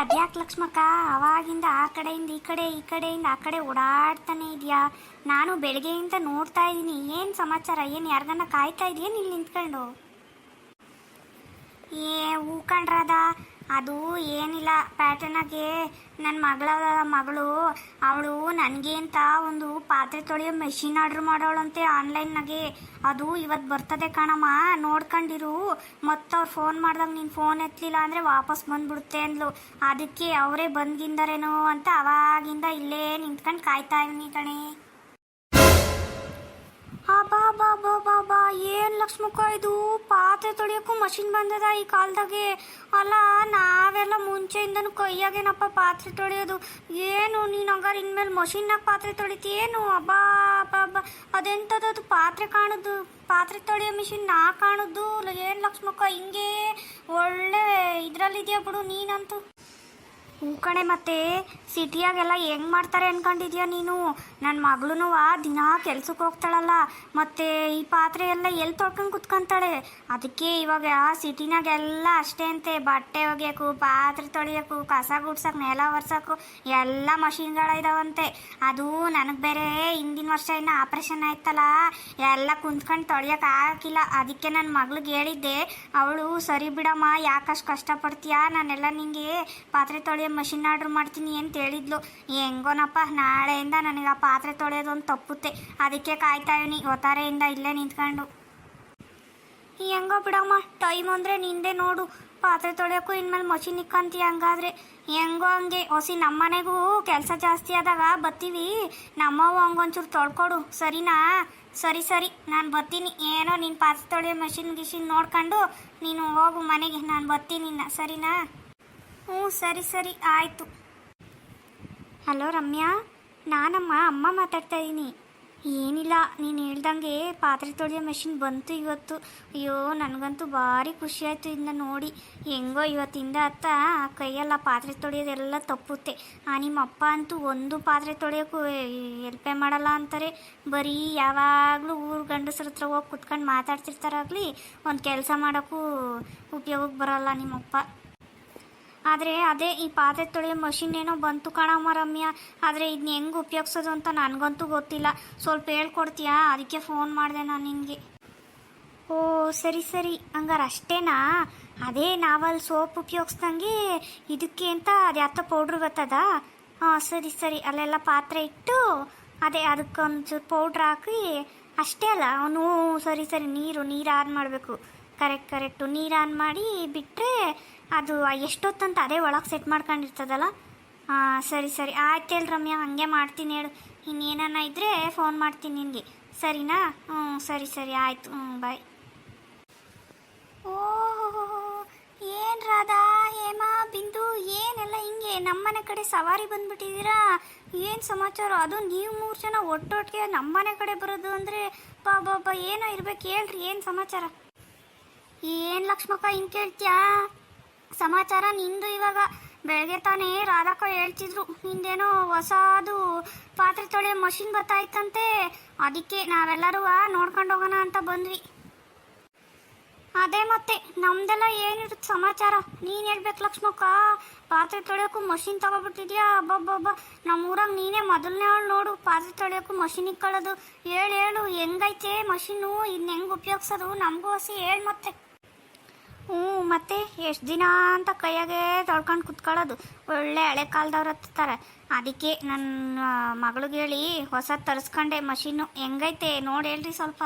ಅದ್ಯಾಕೆ ಲಕ್ಷ್ಮಕ್ಕ? ಅವಾಗಿಂದ ಆ ಕಡೆಯಿಂದ ಈ ಕಡೆ, ಈ ಕಡೆಯಿಂದ ಆ ಕಡೆ ಓಡಾಡ್ತಾನೆ ಇದೆಯಾ? ನಾನು ಬೆಳಗ್ಗೆಯಿಂದ ನೋಡ್ತಾ ಇದ್ದೀನಿ. ಏನು ಸಮಾಚಾರ? ಏನು ಯಾರಿಗನ್ನ ಕಾಯ್ತಾ ಇದೆಯಾ? ಇಲ್ಲಿ ನಿಂತ್ಕೊಂಡು. ಏ, ಹೂ ಕಣ್ರದ ಅದು ಏನಿಲ್ಲ. ಪ್ಯಾಟರ್ನಾಗೆ ನನ್ನ ಮಗಳ ಮಗಳು, ಅವಳು ನನಗೆ ಒಂದು ಪಾತ್ರೆ ತೊಳೆಯೋ ಮೆಷಿನ್ ಆರ್ಡ್ರ್ ಮಾಡೋಳಂತೆ ಆನ್ಲೈನ್ನಾಗೆ ಅದು ಇವತ್ತು ಬರ್ತದೆ ಕಣಮ್ಮ. ನೋಡ್ಕೊಂಡಿರು. ಮತ್ತೆ ಅವ್ರು ಫೋನ್ ಮಾಡ್ದಾಗ ನೀನು ಫೋನ್ ಎತ್ತಲಿಲ್ಲ ಅಂದರೆ ವಾಪಸ್ ಬಂದ್ಬಿಡುತ್ತೆ ಅಂದ್ಲು. ಅದಕ್ಕೆ ಅವರೇ ಬಂದ್ಗಿಂದರೇನೋ ಅಂತ ಅವಾಗಿಂದ ಇಲ್ಲೇ ನಿಂತ್ಕೊಂಡು ಕಾಯ್ತಾ ಇವ್ನಿ ಕಣೆ. ಬಾ ಬಾ ಬಾ ಏನು ಲಕ್ಷ್ಮಕ್ಕ ಇದು? ಪಾತ್ರೆ ತೊಳೆಯೋಕ್ಕೂ ಮಷಿನ್ ಬಂದದ ಈ ಕಾಲದಾಗೆ? ಅಲ್ಲ, ನಾವೆಲ್ಲ ಮುಂಚೆಯಿಂದನೂ ಕೈಯಾಗೇನಪ್ಪ ಪಾತ್ರೆ ತೊಳೆಯೋದು? ಏನು, ನೀನು ಹಂಗಾರೆ ಇನ್ಮೇಲೆ ಮಷಿನ್ನಾಗ ಪಾತ್ರೆ ತೊಳಿತೀಯೇನು? ಅಬ್ಬಾ ಅಬ್ಬಾ ಅಬ್ಬಾ ಅದೆಂಥದ್ದು ಪಾತ್ರೆ ಕಾಣೋದು? ಪಾತ್ರೆ ತೊಳೆಯೋ ಮಿಷಿನ್ ನಾ ಕಾಣೋದು? ಏನು ಲಕ್ಷ್ಮಕ್ಕ, ಹಿಂಗೆ? ಒಳ್ಳೆ ಇದರಲ್ಲಿದೆಯಾ ಬಿಡು ನೀನಂತೂ. ಹ್ಞೂ ಕಣೆ, ಮತ್ತೆ ಸಿಟಿಯಾಗೆಲ್ಲ ಹೆಂಗ್ ಮಾಡ್ತಾರೆ ಅನ್ಕೊಂಡಿದ್ಯಾ ನೀನು? ನನ್ನ ಮಗಳೂ ದಿನ ಕೆಲ್ಸಕ್ಕೆ ಹೋಗ್ತಾಳಲ್ಲ, ಮತ್ತೆ ಈ ಪಾತ್ರೆ ಎಲ್ಲ ಎಲ್ಲಿ ತೊಳ್ಕೊಂಡು ಕುತ್ಕೊಂತಾಳೆ? ಅದಕ್ಕೆ ಇವಾಗ ಸಿಟಿನಾಗೆಲ್ಲ ಅಷ್ಟೇ ಅಂತೆ. ಬಟ್ಟೆ ಒಗೆಯೋಕು ಪಾತ್ರೆ ತೊಳೆಯೋಕು ಕಸ ಗುಡ್ಸೋಕೆ, ನೆಲ ಒರ್ಸೋಕು ಎಲ್ಲ ಮಷಿನ್ಗಳಿದಾವಂತೆ ಅದು ನನಗೆ ಬೇರೆ ಹಿಂದಿನ ವರ್ಷ ಇನ್ನು ಆಪ್ರೇಷನ್ ಆಯ್ತಲ್ಲ, ಎಲ್ಲ ಕುಂತ್ಕೊಂಡು ತೊಳೆಯೋಕೆ ಆಗಿಲ್ಲ ಅದಕ್ಕೆ ನನ್ನ ಮಗಳಿಗೆ ಹೇಳಿದ್ದೆ, ಅವಳು ಸರಿ ಬಿಡಮ್ಮ ಯಾಕಷ್ಟು ಕಷ್ಟಪಡ್ತೀಯಾ? ನಾನೆಲ್ಲ ನಿಂಗೆ ಪಾತ್ರೆ ತೊಳೆಯೋ ಮಷಿನ್ ಆರ್ಡ್ರ್ ಮಾಡ್ತೀನಿ ಅಂತ ಹೇಳಿದ್ಲು. ಹೆಂಗೋನಪ್ಪ, ನಾಳೆಯಿಂದ ನನಗೆ ಆ ಪಾತ್ರೆ ತೊಳೆಯೋದು ಒಂದು ತಪ್ಪುತ್ತೆ. ಅದಕ್ಕೆ ಕಾಯ್ತಾ ಇವನಿ, ಒತ್ತಾರೆಯಿಂದ ಇಲ್ಲೇ ನಿಂತ್ಕೊಂಡು. ಹೆಂಗೋ ಬಿಡಮ್ಮ ಟೈಮ್ ಅಂದರೆ ನಿಂದೆ ನೋಡು. ಪಾತ್ರೆ ತೊಳೆಯೋಕ್ಕೂ ಇನ್ಮೇಲೆ ಮಷಿನ್ ಇಕ್ಕಂತಿ ಹಂಗಾದ್ರೆ? ಹೆಂಗೋ ಹಂಗೆ. ಹೊಸಿ ನಮ್ಮನೆಗೂ ಕೆಲಸ ಜಾಸ್ತಿ ಆದಾಗ ಬತ್ತೀವಿ. ನಮ್ಮವ್ವ ಹಂಗೊಂಚೂರು ತೊಳ್ಕೊಡು. ಸರಿನಾ? ಸರಿ ಸರಿ. ನಾನು ಬರ್ತೀನಿ ಏನೋ ನೀನು ಪಾತ್ರೆ ತೊಳೆಯೋ ಮಷಿನ್ ಗಿಷಿನ್ ನೋಡ್ಕೊಂಡು ನೀನು ಹೋಗು ಮನೆಗೆ. ನಾನು ಬರ್ತೀನಿ ಸರಿನಾ? ಹ್ಞೂ, ಸರಿ ಸರಿ, ಆಯಿತು. ಹಲೋ, ರಮ್ಯಾ. ನಾನಮ್ಮ, ಅಮ್ಮ ಮಾತಾಡ್ತಾ ಇದ್ದೀನಿ ಏನಿಲ್ಲ, ನೀನು ಹೇಳ್ದಂಗೆ ಪಾತ್ರೆ ತೊಳೆಯೋ ಮೆಷಿನ್ ಬಂತು ಇವತ್ತು. ಅಯ್ಯೋ, ನನಗಂತೂ ಭಾರಿ ಖುಷಿಯಾಯಿತು ಇಂದ ನೋಡಿ. ಹೆಂಗೋ ಇವತ್ತಿಂದ ಅತ್ತ ಕೈಯೆಲ್ಲ ಪಾತ್ರೆ ತೊಳೆಯೋದೆಲ್ಲ ತಪ್ಪುತ್ತೆ. ಆ, ನಿಮ್ಮ ಅಪ್ಪ ಅಂತೂ ಒಂದು ಪಾತ್ರೆ ತೊಳೆಯೋಕ್ಕೂ ಹೆಲ್ಪೇ ಮಾಡಲ್ಲ ಅಂತಾರೆ. ಬರೀ ಯಾವಾಗಲೂ ಊರು ಗಂಡಸ್ರ ಹತ್ರ ಹೋಗಿ ಕುತ್ಕೊಂಡು ಮಾತಾಡ್ತಿರ್ತಾರಾಗಲಿ, ಒಂದು ಕೆಲಸ ಮಾಡೋಕ್ಕೂ ಉಪಯೋಗಕ್ಕೆ ಬರೋಲ್ಲ ನಿಮ್ಮಪ್ಪ. ಆದರೆ ಅದೇ ಈ ಪಾತ್ರೆ ತೊಳೆಯೋ ಮಷಿನ್ ಏನೋ ಬಂತು ಕಾಣಮ್ಮ ರಮ್ಯ ಆದರೆ ಇದನ್ನ ಹೆಂಗೆ ಉಪಯೋಗಿಸೋದು ಅಂತ ನನಗಂತೂ ಗೊತ್ತಿಲ್ಲ. ಸ್ವಲ್ಪ ಹೇಳ್ಕೊಡ್ತೀಯಾ? ಅದಕ್ಕೆ ಫೋನ್ ಮಾಡಿದೆ ನಾನು ನಿನಗೆ. ಓ, ಸರಿ ಸರಿ. ಹಂಗಾರೆ ಅಷ್ಟೇನಾ? ಅದೇ ನಾವಲ್ಲಿ ಸೋಪ್ ಉಪಯೋಗಿಸ್ದಂಗೆ ಇದಕ್ಕೆ ಅಂತ ಅದು ಯಾತ ಪೌಡ್ರ್ ಬರ್ತದ? ಹಾಂ, ಸರಿ ಸರಿ. ಅಲ್ಲೆಲ್ಲ ಪಾತ್ರೆ ಇಟ್ಟು ಅದೇ ಅದಕ್ಕೊಂಚೂರು ಪೌಡ್ರ್ ಹಾಕಿ ಅಷ್ಟೇ ಅಲ್ಲ ಅವನು ಸರಿ ಸರಿ, ನೀರು ನೀರು ಆನ್ ಮಾಡಬೇಕು. ಕರೆಕ್ಟ್ ಕರೆಕ್ಟು ನೀರು ಆನ್ ಮಾಡಿ ಬಿಟ್ಟರೆ ಅದು ಎಷ್ಟೊತ್ತಂತ ಅದೇ ಒಳಗೆ ಸೆಟ್ ಮಾಡ್ಕೊಂಡಿರ್ತದಲ್ಲ? ಹಾಂ ಸರಿ ಸರಿ. ಆಯ್ತು ಹೇಳಿ ರಮ್ಯಾ, ಹಂಗೆ ಮಾಡ್ತೀನಿ ಹೇಳು. ಇನ್ನೇನಾನ ಇದ್ದರೆ ಫೋನ್ ಮಾಡ್ತೀನಿ ನಿನಗೆ. ಸರಿನಾ? ಹ್ಞೂ, ಸರಿ ಸರಿ. ಆಯಿತು. ಹ್ಞೂ ಬಾಯ್ ಓಹೋ, ಏನು ರಾಧಾ, ಹೇಮಾ, ಬಿಂದು, ಏನೆಲ್ಲ ಹಿಂಗೆ ನಮ್ಮನೆ ಕಡೆ ಸವಾರಿ ಬಂದ್ಬಿಟ್ಟಿದ್ದೀರಾ? ಏನು ಸಮಾಚಾರ? ಅದು ನೀವು ಮೂರು ಜನ ಒಟ್ಟೊಟ್ಟಿಗೆ ನಮ್ಮನೆ ಕಡೆ ಬರೋದು ಅಂದರೆ ಬಾ, ಏನೋ ಇರ್ಬೇಕು. ಹೇಳ್ರಿ, ಏನು ಸಮಾಚಾರ? ಏನು ಲಕ್ಷ್ಮಕ್ಕ ಹಿಂಗೆ ಕೇಳ್ತ್ಯಾ? ಸಮಾಚಾರ ನಿಂದು ಇವಾಗ. ಬೆಳಗ್ಗೆ ತಾನೇ ರಾಧಾಕ ಹೇಳ್ತಿದ್ರು. ನಿಂದೇನೋ ಹೊಸದು ಪಾತ್ರೆ ತೊಳೆಯೋ ಮಷಿನ್ ಬರ್ತಾಯ್ತಂತೆ ಅದಕ್ಕೆ ನಾವೆಲ್ಲರೂ ನೋಡ್ಕೊಂಡು ಹೋಗೋಣ ಅಂತ ಬಂದ್ವಿ. ಅದೇ ಮತ್ತೆ, ನಮ್ದೆಲ್ಲ ಏನಿರುತ್ತೆ ಸಮಾಚಾರ? ನೀನು ಹೇಳ್ಬೇಕು ಲಕ್ಷ್ಮಕ್ಕ. ಪಾತ್ರೆ ತೊಳೆಯೋಕ್ಕೂ ಮಷಿನ್ ತಗೊಬಿಟ್ಟಿದ್ಯಾ? ಅಬ್ಬಬ್ಬಬ್ಬ. ನಮ್ಮೂರಾಗ ನೀನೇ ಮೊದಲನೇ ಅವಳು ನೋಡು. ಪಾತ್ರೆ ತೊಳೆಯೋಕ್ಕೂ ಮಷಿನ್ ಇಕ್ಕೊಳ್ಳೋದು ಹೇಳು ಹೇಳು, ಹೆಂಗೈತೆ ಮಷಿನ್ನು? ಇದನ್ನ ಹೆಂಗೆ ಉಪಯೋಗಿಸೋದು? ನಮಗೂ ಹಸಿ ಹೇಳು ಮತ್ತೆ. ಮತ್ತೆ ಎಷ್ಟು ದಿನ ಅಂತ ಕೈಯಾಗೆ ತೊಳ್ಕೊಂಡು ಕುತ್ಕೊಳ್ಳೋದು. ಒಳ್ಳೆ ಹಳೆ ಕಾಲದವ್ರು ಹತ್ತಾರೆ. ಅದಕ್ಕೆ ನನ್ನ ಮಗಳಿಗೆ ಹೇಳಿ ಹೊಸ ತರಿಸ್ಕೊಂಡೆ ಮಷೀನು. ಹೆಂಗೈತೆ ನೋಡಿ ಹೇಳ್ರಿ ಸ್ವಲ್ಪ.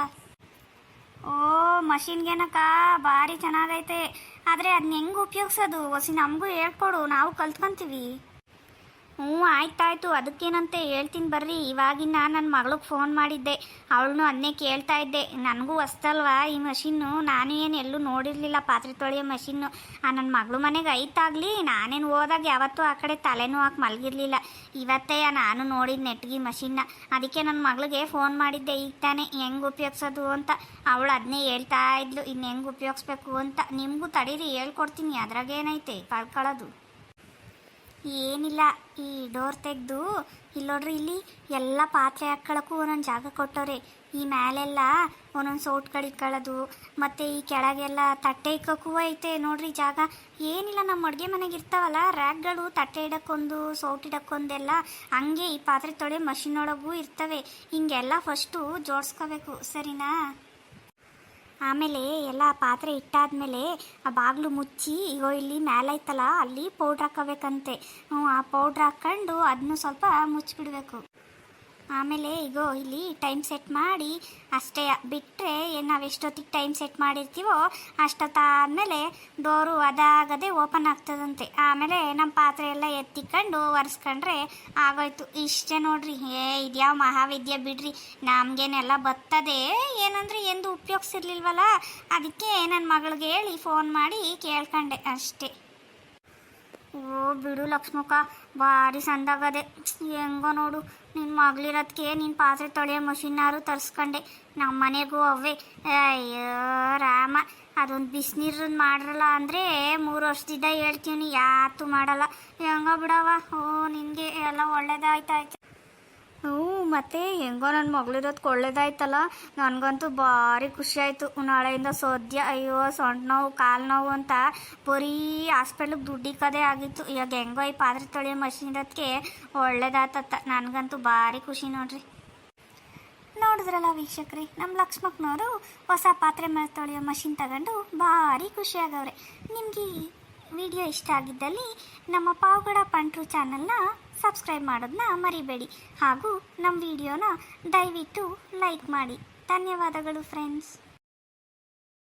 ಓ, ಮಷಿನ್ಗೇನಕ್ಕ ಭಾರಿ ಚೆನ್ನಾಗೈತೆ. ಆದರೆ ಅದನ್ನ ಹೆಂಗೆ ಉಪಯೋಗಿಸೋದು? ಹೊಸಿ ನಮಗೂ ಹೇಳ್ಕೊಡು. ನಾವು ಕಲ್ತ್ಕೊಂತೀವಿ. ಹ್ಞೂ, ಆಯ್ತಾಯ್ತು. ಅದಕ್ಕೇನಂತೆ ಹೇಳ್ತೀನಿ ಬರ್ರಿ. ಇವಾಗಿನ ನನ್ನ ಮಗಳಿಗೆ ಫೋನ್ ಮಾಡಿದ್ದೆ. ಅವಳನ್ನು ಅದನ್ನೇ ಕೇಳ್ತಾ ಇದ್ದೆ. ನನಗೂ ಹೊಸ್ತಲ್ವಾ ಈ ಮಷಿನ್ನು ನಾನು ಏನು ಎಲ್ಲೂ ನೋಡಿರಲಿಲ್ಲ ಪಾತ್ರೆ ತೊಳೆಯೋ ಮಷಿನ್ನು ಆ ನನ್ನ ಮಗಳು ಮನೆಗೆ ಐತಾಗಲಿ. ನಾನೇನು ಹೋದಾಗ ಯಾವತ್ತೂ ಆ ಕಡೆ ತಲೆನೂ ಹಾಕಿ ಮಲಗಿರಲಿಲ್ಲ. ಇವತ್ತೇ ನಾನು ನೋಡಿದ ನೆಟ್ಗೆ ಮಷಿನ್ನ ಅದಕ್ಕೆ ನನ್ನ ಮಗಳಿಗೆ ಫೋನ್ ಮಾಡಿದ್ದೆ. ಈಗ ತಾನೇ ಹೆಂಗೆ ಉಪಯೋಗಿಸೋದು ಅಂತ. ಅವಳು ಅದನ್ನೇ ಹೇಳ್ತಾ ಇದ್ಲು. ಇನ್ನು ಹೆಂಗೆ ಉಪಯೋಗಿಸ್ಬೇಕು ಅಂತ. ನಿಮಗೂ ತಡೀರಿ, ಹೇಳ್ಕೊಡ್ತೀನಿ. ಅದ್ರಾಗೇನೈತೆ ಕಳ್ಕೊಳ್ಳೋದು ಏನಿಲ್ಲ, ಈ ಡೋರ್ ತೆಗೆದು ಇಲ್ಲಿ ನೋಡ್ರಿ ಇಲ್ಲಿ ಎಲ್ಲ ಪಾತ್ರೆ ಹಾಕ್ಕೊಳಕ್ಕೂ ಒಂದೊಂದು ಜಾಗ ಕೊಟ್ಟವ್ರೆ. ಈ ಮ್ಯಾಲೆಲ್ಲ ಒಂದೊಂದು ಸೋಟ್ಗಳು ಇಟ್ಕೊಳ್ಳೋದು ಮತ್ತು ಈ ಕೆಳಗೆಲ್ಲ ತಟ್ಟೆ ಇಕ್ಕೋಕ್ಕೂ ಐತೆ ನೋಡ್ರಿ ಜಾಗ. ಏನಿಲ್ಲ ನಮ್ಮ ಅಡುಗೆ ಮನೆಗೆ ಇರ್ತಾವಲ್ಲ, ರ್ಯಾಕ್ಗಳು ತಟ್ಟೆ ಇಡಕ್ಕೊಂದು, ಸೋಟ್ ಇಡಕ್ಕೊಂದೆಲ್ಲ ಹಂಗೆ ಈ ಪಾತ್ರೆ ತೊಳೆ ಮಷಿನ್ ಒಳಗೂ ಇರ್ತವೆ. ಹಿಂಗೆಲ್ಲ ಫಸ್ಟು ಜೋಡಿಸ್ಕೋಬೇಕು, ಸರಿನಾ? ಆಮೇಲೆ ಎಲ್ಲ ಪಾತ್ರೆ ಇಟ್ಟಾದ್ಮೇಲೆ ಆ ಬಾಗಿಲು ಮುಚ್ಚಿ, ಇಗೋ ಇಲ್ಲಿ ಐತಲ್ಲ ಅಲ್ಲಿ ಪೌಡ್ರ್ ಹಾಕೋಬೇಕಂತೆ. ಆ ಪೌಡ್ರ್ ಹಾಕ್ಕೊಂಡು ಅದನ್ನು ಸ್ವಲ್ಪ ಮುಚ್ಚಿಬಿಡ್ಬೇಕು. ಆಮೇಲೆ ಇಗೋ, ಇಲ್ಲಿ ಟೈಮ್ ಸೆಟ್ ಮಾಡಿ, ಅಷ್ಟೇ ಬಿಟ್ಟರೆ ನಾವು ಎಷ್ಟೊತ್ತಿಗೆ ಟೈಮ್ ಸೆಟ್ ಮಾಡಿರ್ತೀವೋ ಅಷ್ಟೊತ್ತಾದಮೇಲೆ ಡೋರು ಅದಾಗದೆ ಓಪನ್ ಆಗ್ತದಂತೆ. ಆಮೇಲೆ ನಮ್ಮ ಪಾತ್ರೆ ಎಲ್ಲ ಎತ್ತಿಕೊಂಡು ಒರೆಸ್ಕೊಂಡ್ರೆ ಆಗೋಯ್ತು. ಇಷ್ಟೇ ನೋಡ್ರಿ, ಏ, ಇದ್ಯಾವ ಮಹಾವಿದ್ಯೆ ಬಿಡ್ರಿ. ನಮಗೇನೆಲ್ಲ ಬರ್ತದೆ ಏನಂದ್ರೆ ಎಂದು ಉಪಯೋಗಿಸಿರ್ಲಿಲ್ವಲ್ಲ? ಅದಕ್ಕೆ ನನ್ನ ಮಗಳಿಗೆ ಹೇಳಿ ಫೋನ್ ಮಾಡಿ ಕೇಳ್ಕೊಂಡೆ ಅಷ್ಟೇ. ಓ, ಬಿಡು ಲಕ್ಷ್ಮಕ್ಕ, ಭಾರಿ ಸಂದಾಗದೆ ಹೆಂಗೋ ನೋಡು. ನಿನ್ನ ಮಗಳಿರೋದಕ್ಕೆ ನಿನ್ನ ಪಾತ್ರೆ ತೊಳೆಯೋ ಮಷಿನ್ನಾರು ತರಿಸ್ಕೊಂಡೆ. ನಮ್ಮ ಮನೆಗೂ ಅವೇ ಅಯ್ಯೋ, ರಾಮ, ಅದೊಂದು ಬಿಸಿನೀರನ್ನ ಮಾಡ್ರಲ್ಲ ಅಂದರೆ ಮೂರು ವರ್ಷದಿಂದ ಹೇಳ್ತೀನಿ ಯಾತು ಮಾಡಲ್ಲ. ಹೆಂಗ ಬಿಡವ ಓ ನಿನಗೆ ಎಲ್ಲ ಒಳ್ಳೇದಾಯ್ತಾಯ್ತು. ಹ್ಞೂ, ಮತ್ತೆ ಹೆಂಗೋ ನನ್ನ ಮಗಳಿರೋದು ಕೊಳ್ಳೇದಾಯ್ತಲ್ಲ, ನನಗಂತೂ ಭಾರಿ ಖುಷಿ ಆಯಿತು. ನಾಳೆಯಿಂದ ಸದ್ಯ ಅಯ್ಯೋ, ಸೊಂಟ ನೋವು, ಕಾಲು ನೋವು ಅಂತ ಬರೀ ಹಾಸ್ಪಿಟ್ಲಿಗೆ ದುಡ್ಡಿಕ್ಕದೇ ಆಗಿತ್ತು. ಇವಾಗ ಹೆಂಗೋ ಈ ಪಾತ್ರೆ ತೊಳೆಯೋ ಮಷಿನ್ ಇರೋದಕ್ಕೆ ಒಳ್ಳೇದಾತತ್ತ. ನನಗಂತೂ ಭಾರಿ ಖುಷಿ ನೋಡ್ರಿ. ನೋಡಿದ್ರಲ್ಲ ವೀಕ್ಷಕ್ರಿ ನಮ್ಮ ಲಕ್ಷ್ಮಕ್ನವರು ಹೊಸ ಪಾತ್ರೆ ಮ ತೊಳೆಯೋ ಮಷಿನ್ ತಗೊಂಡು ಭಾರಿ ಖುಷಿಯಾಗವ್ರೆ ನಿಮಗೆ? ವಿಡಿಯೋ ಇಷ್ಟ ಆಗಿದ್ದಲ್ಲಿ ನಮ್ಮ ಪಾವಗಡ ಪಂಟ್ರು ಚಾನಲ್ನ ಸಬ್ಸ್ಕ್ರೈಬ್ ಮಾಡೋದನ್ನ ಮರಿಬೇಡಿ. ಹಾಗೂ ನಮ್ಮ ವಿಡಿಯೋನ ದಯವಿಟ್ಟು ಲೈಕ್ ಮಾಡಿ. ಧನ್ಯವಾದಗಳು ಫ್ರೆಂಡ್ಸ್